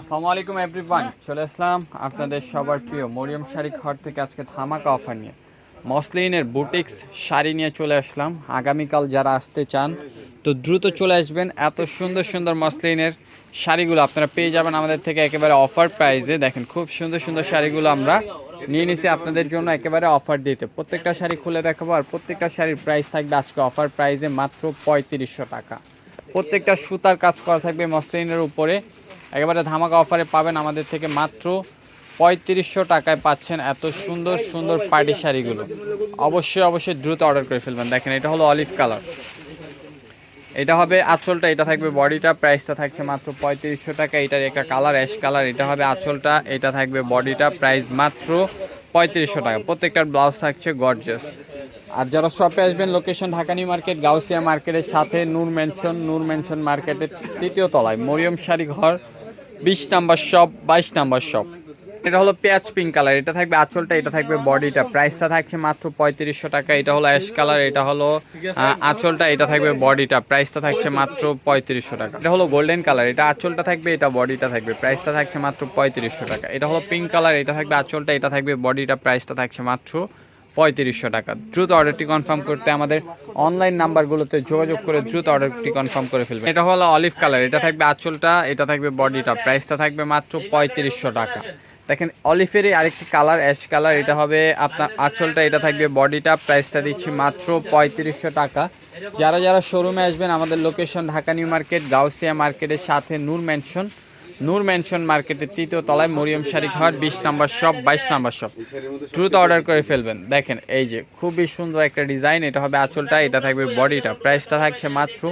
আসসালামু আলাইকুম এভরিওয়ান চলে আসলাম আপনাদের সবার প্রিয় মরিয়ম শাড়ি ঘর থেকে আজকে ধামাকা অফার নিয়ে। মসলিনের বুটিক্স শাড়ি নিয়ে চলে আসলাম। আগামীকাল যারা আসতে চান, তো দ্রুত চলে আসবেন। এত সুন্দর সুন্দর মসলিনের শাড়িগুলো আপনারা পেয়ে যাবেন আমাদের থেকে একেবারে অফার প্রাইজে দেখেন, খুব সুন্দর সুন্দর শাড়িগুলো আমরা নিয়ে নিছি আপনাদের জন্য একেবারে অফার দিতে। প্রত্যেকটা শাড়ি খুলে দেখাবো আর প্রত্যেকটা শাড়ির প্রাইস থাকবে আজকে অফার প্রাইজে মাত্র পঁয়ত্রিশশো টাকা। প্রত্যেকটা সুতার কাজ করা থাকবে মসলিনের উপরে। একেবারে ধামাকা অফারে পাবেন আমাদের থেকে মাত্র পঁয়ত্রিশশো টাকায় পাচ্ছেন এত সুন্দর সুন্দর পার্টি শাড়িগুলো। অবশ্যই অবশ্যই দ্রুত অর্ডার করে ফেলবেন। দেখেন, এটা হলো অলিভ কালার। এটা হবে আঁচলটা, এটা থাকবে বডিটা, প্রাইসটা থাকছে মাত্র পঁয়ত্রিশশো টাকা। এটার একটা কালার, অ্যাশ কালার, এটা হবে আঁচলটা, এটা থাকবে বডিটা, প্রাইস মাত্র পঁয়ত্রিশশো টাকা। প্রত্যেকটার ব্লাউজ থাকছে গর্জাস আর যারা শপে আসবেন, location Dhaka new market, Gausia মার্কেটের সাথে নূর মেনশন নূর মেনশন মার্কেটের তৃতীয় তলায় মরিয়ম শাড়ি ঘর। বিশ নাম্বার শপ বাইশ নাম্বার শপ এটা হলো পেঁয়াজ পিঙ্ক কালার এটা থাকবে আঁচলটা, এটা থাকবে বডিটা প্রাইসটা থাকছে মাত্র পঁয়ত্রিশশো টাকা, এটা হলো অ্যাশ কালার এটা হলো আঁচলটা, এটা থাকবে বডিটা প্রাইসটা থাকছে মাত্র পঁয়ত্রিশশো টাকা। এটা হলো গোল্ডেন কালার এটা আঁচলটা থাকবে, এটা বডিটা থাকবে। প্রাইসটা থাকছে মাত্র পঁয়ত্রিশশো টাকা। এটা হলো পিঙ্ক কালার এটা থাকবে আঁচলটা, এটা থাকবে বডিটা প্রাইসটা থাকছে মাত্র পঁয়ত্রিশশো টাকা। দ্রুত অর্ডারটি কনফার্ম করতে আমাদের অনলাইন নাম্বারগুলোতে যোগাযোগ করে দ্রুত অর্ডারটি কনফার্ম করে ফেলবেন। এটা হলো অলিভ কালার এটা থাকবে আঁচলটা, এটা থাকবে বডিটা প্রাইসটা থাকবে মাত্র পঁয়ত্রিশশো টাকা। দেখেন অলিফেরই আরেকটি কালার অ্যাশ কালার এটা হবে আপনার আঁচলটা, এটা থাকবে বডিটা প্রাইসটা দিচ্ছি মাত্র পঁয়ত্রিশশো টাকা। যারা যারা শোরুমে আসবেন, আমাদের location Dhaka new market, Gausia মার্কেটের সাথে নূর ম্যানশন নূর ম্যানশন মার্কেটের তৃতীয় তলায় মরিয়ম শাড়ি ঘর বিশ নাম্বার শপ বাইশ নাম্বার শপ দ্রুত অর্ডার করে ফেলবেন। দেখেন, এই যে খুবই সুন্দর একটা ডিজাইন এটা হবে আঁচলটা, এটা থাকবে বডিটা প্রাইসটা থাকছে মাত্র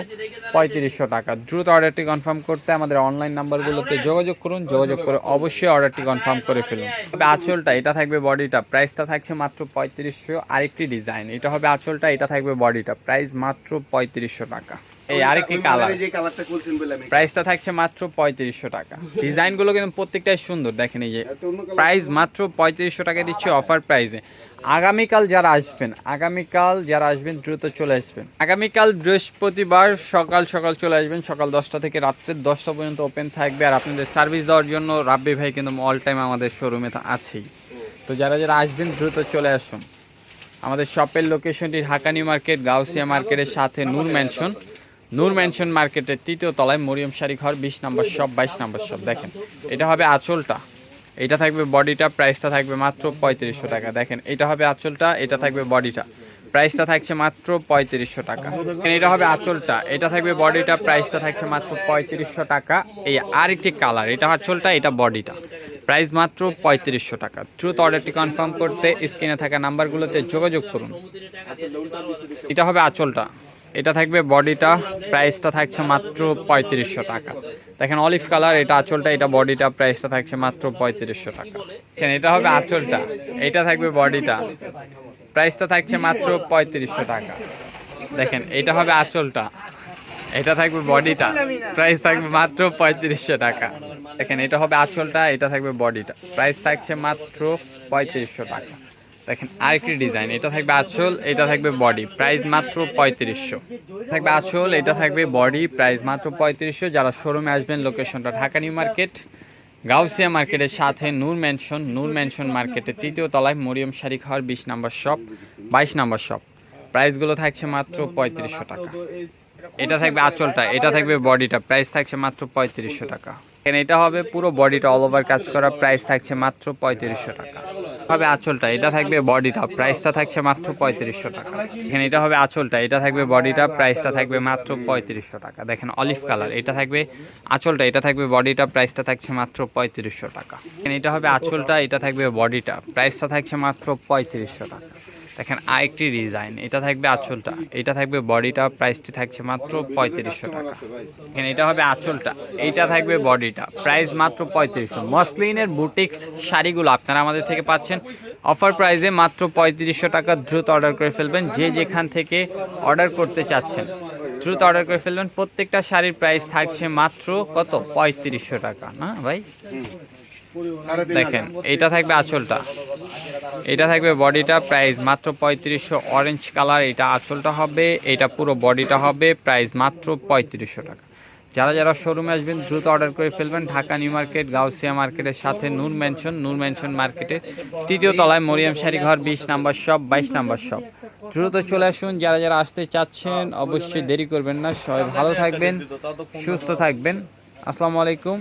পঁয়ত্রিশশো টাকা। দ্রুত অর্ডারটি কনফার্ম করতে আমাদের অনলাইন নাম্বারগুলোতে যোগাযোগ করুন। যোগাযোগ করে অবশ্যই অর্ডারটি কনফার্ম করে ফেলুন। তবে আঁচলটা, এটা থাকবে বডিটা প্রাইসটা থাকছে মাত্র পঁয়ত্রিশশো। আরেকটি ডিজাইন এটা হবে আঁচলটা, এটা থাকবে বডিটা প্রাইস মাত্র পঁয়ত্রিশশো টাকা। এই আরেকটি কালার যে কালারটা বলছেন বলে প্রাইসটা থাকছে মাত্র পঁয়ত্রিশশো টাকা। ডিজাইনগুলো কিন্তু প্রত্যেকটাই সুন্দর দেখেন এই যে। প্রাইস মাত্র পঁয়ত্রিশশো টাকা দিচ্ছে অফার প্রাইসে আগামীকাল যারা আসবেন আগামীকাল যারা আসবেন দ্রুত চলে আসবেন। আগামীকাল বৃহস্পতিবার সকাল সকাল চলে আসবেন সকাল দশটা থেকে রাত্রের দশটা পর্যন্ত ওপেন থাকবে। আর আপনাদের সার্ভিস দেওয়ার জন্য রাব্বি ভাই কিন্তু অল টাইম আমাদের শোরুমে আছেই। তো যারা যারা আসবেন দ্রুত চলে আসুন। আমাদের শপের লোকেশনটি ঢাকা নিউ মার্কেট গাউসিয়া মার্কেটের সাথে নূর ম্যানশন নূর ম্যানশন মার্কেটের তৃতীয় তলায় মরিয়ম শাড়ি ঘর বিশ নম্বর শপ, বাইশ নম্বর শপ, দেখেন। এটা হবে আঁচলটা। এটা থাকবে বডিটা, প্রাইসটা থাকবে মাত্র পঁয়ত্রিশশো টাকা। দেখেন, এটা হবে আঁচলটা, এটা থাকবে বডিটা। প্রাইসটা থাকছে মাত্র পঁয়ত্রিশশো টাকা। এটা হবে আঁচলটা। এটা থাকবে বডিটা, প্রাইসটা থাকছে মাত্র পঁয়ত্রিশশো টাকা। এই আরেকটি কালার, এটা আঁচলটা, এটা বডিটা। প্রাইস মাত্র পঁয়ত্রিশশো টাকা। ট্রুথ অর্ডারটি কনফার্ম করতে স্ক্রিনে থাকা নাম্বারগুলোতে যোগাযোগ করুন। এটা হবে আঁচলটা। এটা থাকবে বডিটা প্রাইসটা থাকছে মাত্র পঁয়ত্রিশশো টাকা। দেখেন অলিভ কালার এটা আঁচলটা, এটা বডিটা প্রাইসটা থাকছে মাত্র পঁয়ত্রিশশো টাকা। দেখেন, এটা হবে আঁচলটা, এটা থাকবে বডিটা প্রাইসটা থাকছে মাত্র পঁয়ত্রিশশো টাকা। দেখেন, এটা হবে আঁচলটা, এটা থাকবে বডিটা প্রাইস থাকবে মাত্র পঁয়ত্রিশশো টাকা। দেখেন, এটা হবে আঁচলটা, এটা থাকবে বডিটা প্রাইস থাকছে মাত্র পঁয়ত্রিশশো টাকা। দেখেন, আরেকটি ডিজাইন এটা থাকবে আঁচল, এটা থাকবে বডি প্রাইস মাত্র পঁয়ত্রিশশো। থাকবে আঁচল, এটা থাকবে বডি প্রাইস মাত্র পঁয়ত্রিশশো। যারা শোরুমে আসবেন লোকেশনটা ঢাকা নিউ মার্কেট গাউসিয়া মার্কেটের সাথে নূর ম্যানশন নূর ম্যানশন মার্কেটের তৃতীয় তলায় মরিয়ম শাড়ি খাওয়ার বিশ নাম্বার শপ বাইশ নম্বর শপ প্রাইসগুলো থাকছে মাত্র পঁয়ত্রিশশো টাকা। এটা থাকবে আঁচলটা, এটা থাকবে বডিটা প্রাইস থাকছে মাত্র পঁয়ত্রিশশো টাকা। এখানে এটা হবে পুরো বডিটা অল ওভার কাজ করা প্রাইস থাকছে মাত্র পঁয়ত্রিশশো টাকা। হবে আঁচলটা, এটা থাকবে বডিটা প্রাইসটা থাকছে মাত্র পঁয়ত্রিশশো টাকা। এখানে এটা হবে আঁচলটা, এটা থাকবে বডিটা প্রাইসটা থাকবে মাত্র পঁয়ত্রিশশো টাকা। দেখেন অলিভ কালার এটা থাকবে আঁচলটা, এটা থাকবে বডিটা প্রাইসটা থাকছে মাত্র পঁয়ত্রিশশো টাকা। এখানে এটা হবে আঁচলটা, এটা থাকবে বডিটা প্রাইসটা থাকছে মাত্র পঁয়ত্রিশশো টাকা। দেখেন আরেকটি ডিজাইন এটা থাকবে আঁচলটা। এটা থাকবে বডিটা প্রাইসটি থাকছে মাত্র পঁয়ত্রিশশো টাকা। এখানে এটা হবে আঁচলটা এইটা থাকবে বডিটা প্রাইস মাত্র পঁয়ত্রিশশো। মসলিনের বুটিক্স শাড়িগুলো আপনারা আমাদের থেকে পাচ্ছেন। অফার প্রাইসে মাত্র পঁয়ত্রিশশো টাকা দ্রুত অর্ডার করে ফেলবেন। যে যেখান থেকে অর্ডার করতে চাচ্ছেন দ্রুত অর্ডার করে ফেলবেন। প্রত্যেকটা শাড়ির প্রাইস থাকছে মাত্র কত? পঁয়ত্রিশশো টাকা না ভাই? দেখেন এটা থাকবে আঁচলটা। এটা থাকবে বডিটা প্রাইস মাত্র পঁয়ত্রিশশো অরেঞ্জ কালার এটা আঁচলটা হবে, এটা পুরো বডিটা হবে প্রাইস মাত্র পঁয়ত্রিশশো টাকা। যারা যারা শোরুমে আসবেন, দ্রুত অর্ডার করে ফেলবেন ঢাকা নিউ মার্কেট, গাউসিয়া মার্কেটের সাথে নূর ম্যানশন নূর ম্যানশন মার্কেটের তৃতীয় তলায় মরিয়াম শাড়ি ঘর, বিশ নাম্বার শপ বাইশ নাম্বার শপ দ্রুত চলে আসুন, যারা যারা আসতে চাচ্ছেন অবশ্যই দেরি করবেন না, সবাই ভালো থাকবেন, সুস্থ থাকবেন। আসসালামু আলাইকুম।